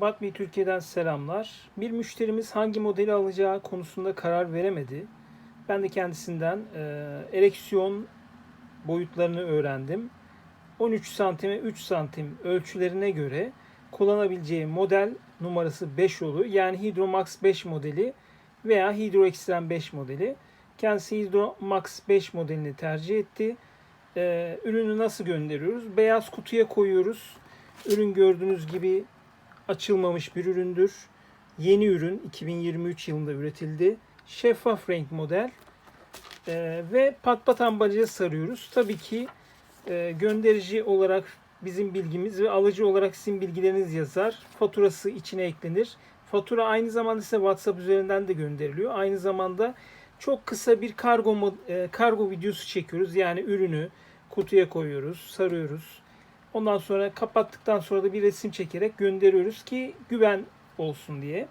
Batmi Türkiye'den selamlar. Bir müşterimiz hangi modeli alacağı konusunda karar veremedi. Ben de kendisinden e, ereksiyon boyutlarını öğrendim. 13 santime 3 santim ölçülerine göre kullanabileceği model numarası 5 oluyor. Yani Hydromax 5 modeli veya Hydro Extreme 5 modeli. Kendisi Hydromax 5 modelini tercih etti. E, ürünü nasıl gönderiyoruz? Beyaz kutuya koyuyoruz. Ürün gördüğünüz gibi açılmamış bir üründür. Yeni ürün 2023 yılında üretildi. Şeffaf renk model Ee, ve pat pat ambalajı sarıyoruz. Tabii ki e, gönderici olarak bizim bilgimiz ve alıcı olarak sizin bilgileriniz yazar. Faturası içine eklenir. Fatura aynı zamanda size WhatsApp üzerinden de gönderiliyor. Aynı zamanda çok kısa bir kargo e, kargo videosu çekiyoruz. Yani ürünü kutuya koyuyoruz, sarıyoruz. Ondan sonra kapattıktan sonra da bir resim çekerek gönderiyoruz ki güven olsun diye.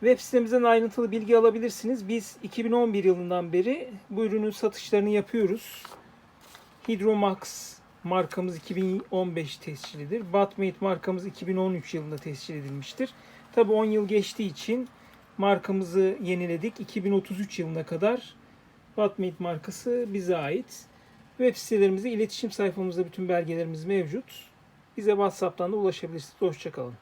Web sitemizden ayrıntılı bilgi alabilirsiniz. Biz 2011 yılından beri bu ürünün satışlarını yapıyoruz. Hydromax markamız 2015 tescillidir. Batmate markamız 2013 yılında tescil edilmiştir. Tabi 10 yıl geçtiği için markamızı yeniledik. 2033 yılına kadar Batmate markası bize ait. Web sitelerimizde, iletişim sayfamızda bütün belgelerimiz mevcut. Bize WhatsApp'tan da ulaşabilirsiniz. Hoşçakalın.